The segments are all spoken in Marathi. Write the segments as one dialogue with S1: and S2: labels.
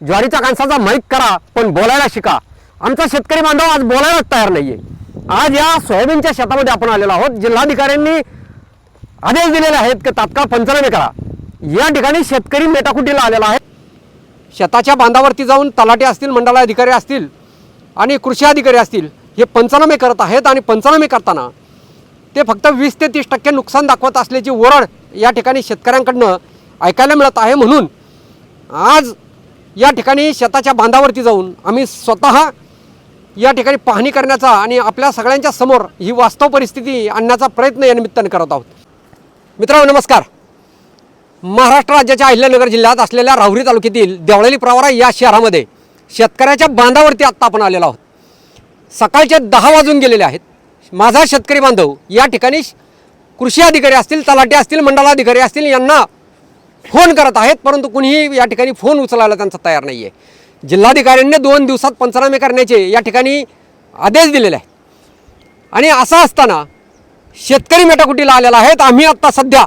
S1: ज्वारीच्या कणसाचा माहीत करा पण बोलायला शिका. आमचा शेतकरी बांधव आज बोलायलाच तयार नाहीये. आज या सोयाबीनच्या शेतामध्ये आपण आलेलो आहोत. जिल्हाधिकाऱ्यांनी आदेश दिलेले आहेत की तात्काळ पंचनामे करा. या ठिकाणी शेतकरी मेटाकुटीला आलेला आहे. शेताच्या बांधावरती जाऊन तलाटे असतील मंडलाधिकारी असतील आणि कृषी अधिकारी असतील हे पंचनामे करत आहेत आणि पंचनामे करताना ते फक्त वीस ते तीस टक्के नुकसान दाखवत असल्याची ओरड या ठिकाणी शेतकऱ्यांकडनं ऐकायला मिळत आहे म्हणून आज या ठिकाणी शेताच्या बांधावरती जाऊन आम्ही स्वतः या ठिकाणी पाहणी करण्याचा आणि आपल्या सगळ्यांच्या समोर ही वास्तव परिस्थिती आणण्याचा प्रयत्न या निमित्ताने करत आहोत. मित्रांनो नमस्कार. महाराष्ट्र राज्याच्या अहिल्यानगर जिल्ह्यात असलेल्या राहुरी तालुक्यातील देवळाली प्रवारा या शहरामध्ये शेतकऱ्याच्या बांधावरती आत्ता आपण आलेलो आहोत. सकाळचे दहा वाजून गेलेले आहेत. माझा शेतकरी बांधव या ठिकाणी कृषी अधिकारी असतील तलाठी असतील मंडलाधिकारी असतील यांना फोन करत आहेत परंतु कुणीही या ठिकाणी फोन उचलायला त्यांचा तयार नाही आहे जिल्हाधिकाऱ्यांनी दोन दिवसात पंचनामे करण्याचे या ठिकाणी आदेश दिलेले आहेत. आणि असं असताना शेतकरी मेटाकुटीला आलेला आहेत. आम्ही आत्ता सध्या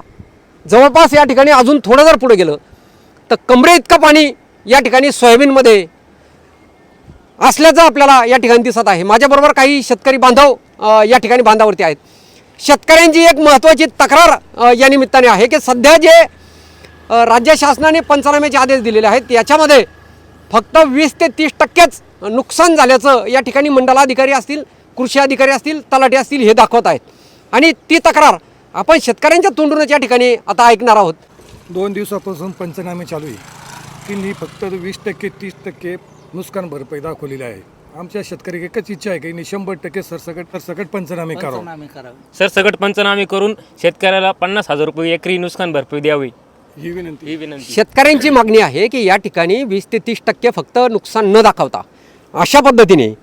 S1: जवळपास या ठिकाणी अजून थोडं जर पुढे गेलं तर कमरे इतकं पाणी या ठिकाणी सोयाबीनमध्ये असल्याचं आपल्याला या ठिकाणी दिसत आहे. माझ्याबरोबर काही शेतकरी बांधव या ठिकाणी बांधावरती आहेत. शेतकऱ्यांची एक महत्त्वाची तक्रार या निमित्ताने आहे की सध्या जे राज्य शासनाने पंचनाम्याचे आदेश दिलेले आहेत. याच्यामध्ये फक्त वीस ते तीस टक्केच नुकसान झाल्याचं या ठिकाणी मंडलाधिकारी असतील कृषी अधिकारी असतील तलाठी असतील हे दाखवत आहेत. आणि ती तक्रार आपण शेतकऱ्यांच्या तोंडूनच या ठिकाणी आता ऐकणार आहोत.
S2: दोन दिवसापासून पंचनामे चालू आहे. त्यांनी फक्त वीस टक्के तीस टक्के नुकसान भरपाई दाखवलेली आहे. आमच्या शेतकरी एकच इच्छा आहे की शंभर टक्के सरसकट सरसकट पंचनामे करावं
S3: पंचनामे करावे.
S4: सरसकट पंचनामे करून शेतकऱ्याला पन्नास हजार रुपये एकरी नुकसान भरपाई द्यावी.
S2: ही विनंती.
S4: ही विनंती.
S1: शेतकऱ्यांची मागणी आहे की या ठिकाणी वीस ते तीस टक्के फक्त नुकसान न दाखवता अशा पद्धतीने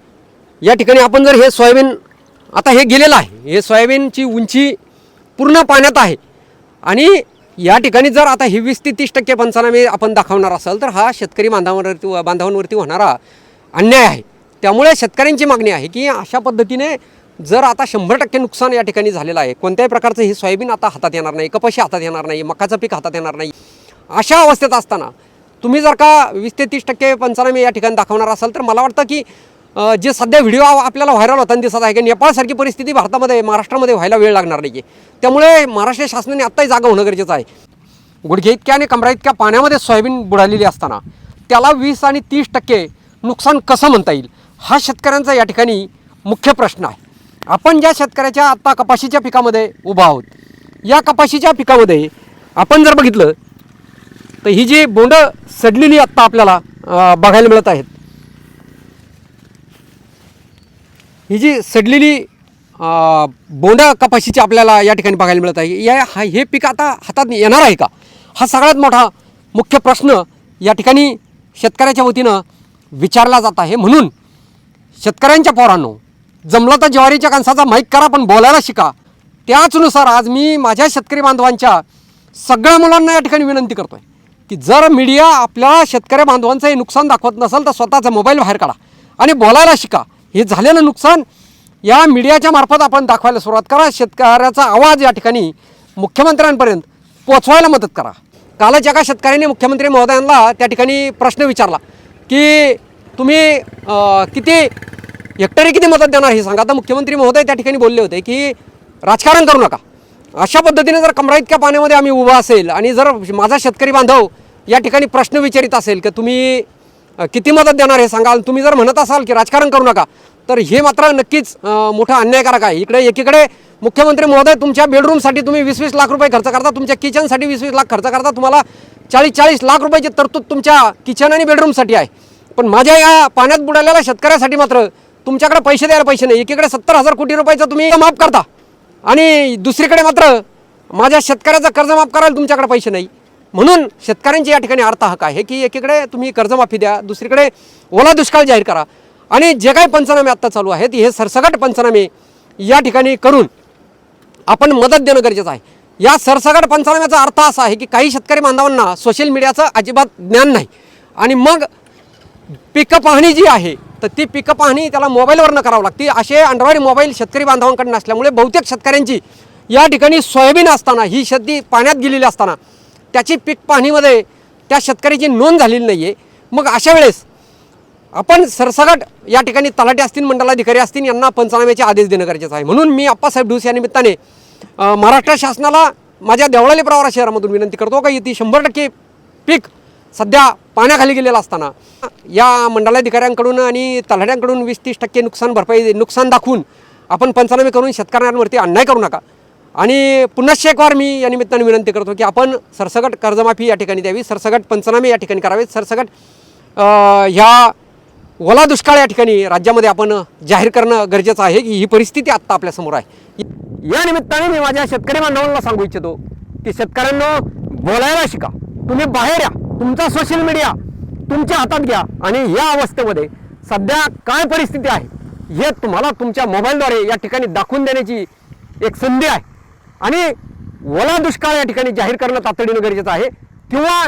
S1: या ठिकाणी आपण जर हे सोयाबीन आता हे गेलेलं आहे हे सोयाबीनची उंची पूर्ण पाण्यात आहे आणि या ठिकाणी जर आता ही वीस ते तीस टक्के पंचनामे आपण दाखवणार असाल तर हा शेतकरी बांधावांवरती बांधावांवरती होणारा अन्याय आहे. त्यामुळे शेतकऱ्यांची मागणी आहे की अशा पद्धतीने जर आता शंभर टक्के नुकसान या ठिकाणी झालेलं आहे कोणत्याही प्रकारचं हे सोयाबीन आता हातात येणार नाही कपाशी हातात येणार नाही मकाचं पीक हातात येणार नाही अशा अवस्थेत असताना तुम्ही जर का वीस ते तीस टक्के पंचनामे या ठिकाणी दाखवणार असाल तर मला वाटतं की जे सध्या व्हिडिओ आपल्याला व्हायरल होताना दिसत आहे की नेपाळसारखी परिस्थिती भारतामध्ये महाराष्ट्रामध्ये व्हायला वेळ लागणार नाही आहे त्यामुळे महाराष्ट्र शासनाने आत्ताही जागा होणं गरजेचं आहे. गुडघे इतक्या आणि कमरा इतक्या पाण्यामध्ये सोयाबीन बुडालेली असताना त्याला वीस आणि तीस टक्के नुकसान कसं म्हणता येईल? हा शेतकऱ्यांचा या ठिकाणी मुख्य प्रश्न आहे. आपण ज्या शेतकऱ्याच्या आत्ता कपाशीच्या पिकामध्ये उभा आहोत या कपाशीच्या पिकामध्ये आपण जर बघितलं तर ही जी बोंडं सडलेली आत्ता आपल्याला बघायला मिळत आहेत ही जी सडलेली अ, बोंडं कपाशीची आपल्याला या ठिकाणी बघायला मिळत आहे. या हे पीक आता हातात येणार आहे का? हा सगळ्यात मोठा मुख्य प्रश्न या ठिकाणी शेतकऱ्याच्या वतीनं विचारला जात आहे. म्हणून शेतकऱ्यांच्या पोरांनो जमलं तर ज्वारीच्या कणसाचा माईक करा पण बोलायला शिका. त्याचनुसार आज मी माझ्या शेतकरी बांधवांच्या सगळ्या मुलांना या ठिकाणी विनंती करतोय की जर मीडिया आपल्या शेतकरी बांधवांचं हे नुकसान दाखवत नसेल तर स्वतःचा मोबाईल बाहेर काढा आणि बोलायला शिका. हे झालेलं नुकसान या मीडियाच्या मार्फत आपण दाखवायला सुरुवात करा. शेतकऱ्याचा आवाज या ठिकाणी मुख्यमंत्र्यांपर्यंत पोचवायला मदत करा. कालच एका शेतकऱ्याने मुख्यमंत्री महोदयांना त्या ठिकाणी प्रश्न विचारला की तुम्ही किती हेक्टरी किती मदत देणार हे सांगा. आता मुख्यमंत्री महोदय त्या ठिकाणी बोलले होते की राजकारण करू नका. अशा पद्धतीने जर कमरा इतक्या पाण्यामध्ये आम्ही उभा असेल आणि जर माझा शेतकरी बांधव या ठिकाणी प्रश्न विचारित असेल की तुम्ही किती मदत देणार हे सांगाल तुम्ही जर म्हणत असाल की राजकारण करू नका तर हे मात्र नक्कीच मोठा मोठं अन्यायकारक आहे. इकडे एकीकडे मुख्यमंत्री महोदय तुमच्या बेडरूमसाठी तुम्ही वीस वीस लाख रुपये खर्च करता तुमच्या किचनसाठी वीस वीस लाख खर्च करता तुम्हाला चाळीस चाळीस लाख रुपयाची तरतूद तुमच्या किचन आणि बेडरूमसाठी आहे. पण माझ्या या पाण्यात बुडालेल्या शेतकऱ्यासाठी मात्र तुमच्याकडे पैसे द्यायला पैसे नाही. एकीकडे सत्तर हजार कोटी रुपयाचं तुम्ही माफ करता. आणि दुसरीकडे मात्र माझ्या शेतकऱ्याचं कर्ज माफ करायला तुमच्याकडे पैसे नाही. म्हणून शेतकऱ्यांची या ठिकाणी अर्थ हक आहे की एकीकडे तुम्ही कर्जमाफी द्या दुसरीकडे ओला दुष्काळ जाहीर करा. आणि जे काही पंचनामे आत्ता चालू आहेत हे सरसगट पंचनामे या ठिकाणी करून आपण मदत देणं गरजेचं आहे. या सरसगट पंचनाम्याचा अर्थ असा आहे की काही शेतकरी बांधवांना सोशल मीडियाचं अजिबात ज्ञान नाही. आणि मग पिकं पाहणी जी आहे तर ती पिकं पाहणी त्याला मोबाईलवरनं करावं लागते. असे अँड्रॉइड मोबाईल शेतकरी बांधवांकडे नसल्यामुळे बहुतेक शेतकऱ्यांची या ठिकाणी सोयाबीन असताना ही शेती पाण्यात गेलेली असताना त्याची पीक पाहणीमध्ये त्या शेतकऱ्याची नोंद झालेली नाही आहे मग अशा वेळेस आपण सरसगट या ठिकाणी तलाठी असतील मंडलाधिकारी असतील यांना पंचनाम्याचे आदेश देणं गरजेचं आहे. म्हणून मी आप्पासाहेब ढुस या निमित्ताने महाराष्ट्र शासनाला माझ्या देवळाली प्रवारा शहरामधून विनंती करतो का इथे शंभर टक्के पीक सध्या पाण्याखाली गेलेला असताना या मंडलाधिकाऱ्यांकडून आणि तलाठ्यांकडून वीस तीस टक्के नुकसान भरपाई नुकसान दाखवून आपण पंचनामे करून शेतकऱ्यांवरती अन्याय करू नका. आणि पुन्हा एक वार मी या निमित्ताने विनंती करतो की आपण सरसगट कर्जमाफी या ठिकाणी द्यावी सरसगट पंचनामे या ठिकाणी करावेत सरसगट ह्या ओला दुष्काळ या ठिकाणी राज्यामध्ये आपण जाहीर करणं गरजेचं आहे की ही परिस्थिती आत्ता आपल्यासमोर आहे. या निमित्ताने मी माझ्या शेतकरी बांधवांना सांगू इच्छितो की शेतकऱ्यांना बोलायला शिका. तुम्ही बाहेर या. तुमचा सोशल मीडिया तुमच्या हातात घ्या आणि या अवस्थेमध्ये सध्या काय परिस्थिती आहे हे तुम्हाला तुमच्या मोबाईलद्वारे या ठिकाणी दाखवून देण्याची एक संधी आहे. आणि ओला दुष्काळ या ठिकाणी जाहीर करणं तातडीनं गरजेचं आहे किंवा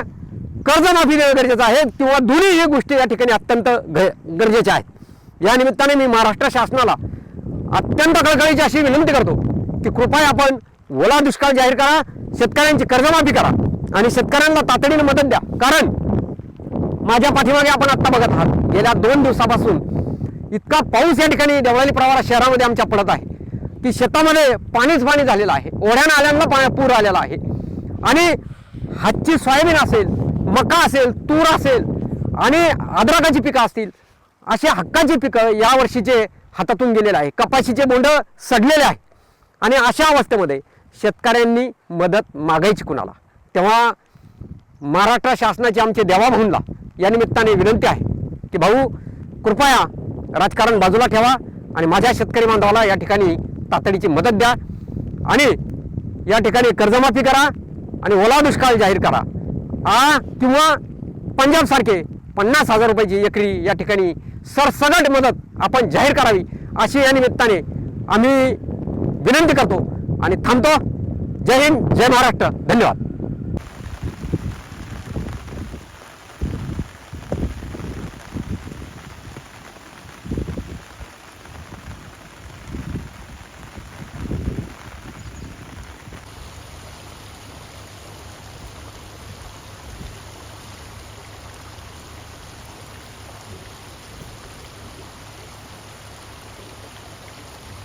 S1: कर्जमाफी देणं गरजेचं आहे किंवा दोन्ही हे गोष्टी या ठिकाणी अत्यंत ग गरजेच्या आहेत. या निमित्ताने मी महाराष्ट्र शासनाला अत्यंत कळकळीची अशी विनंती करतो की कृपया आपण ओला दुष्काळ जाहीर करा शेतकऱ्यांची कर्जमाफी करा. आणि शेतकऱ्यांना तातडीने मदत द्या. कारण माझ्या पाठीमागे आपण आत्ता बघत आहात गेल्या दोन दिवसापासून इतका पाऊस या ठिकाणी देवळाली प्रवारा शहरामध्ये आमच्या पडत आहे. की शेतामध्ये पाणीच पाणी झालेलं आहे. ओढ्यानं आल्यांना पा पूर आलेला आहे. आणि हातची सोयाबीन असेल मका असेल तूर असेल आणि अद्रकाची पिकं असतील अशी हक्काची पिकं या वर्षीचे हातातून गेलेलं आहे. कपाशीचे बोंड सडलेले आहे. आणि अशा अवस्थेमध्ये शेतकऱ्यांनी मदत मागायची कुणाला? तेव्हा महाराष्ट्र शासनाचे आमचे देवाभाऊंना या निमित्ताने विनंती आहे की भाऊ कृपया राजकारण बाजूला ठेवा आणि माझ्या शेतकरी बांधवाला या ठिकाणी तातडीची मदत द्या आणि या ठिकाणी कर्जमाफी करा आणि ओला दुष्काळ जाहीर करा. आ किंवा पंजाबसारखे पन्नास हजार रुपयाची एकरी या ठिकाणी सरसगट मदत आपण जाहीर करावी अशी या निमित्ताने आम्ही विनंती करतो आणि थांबतो. जय हिंद जय महाराष्ट्र. धन्यवाद.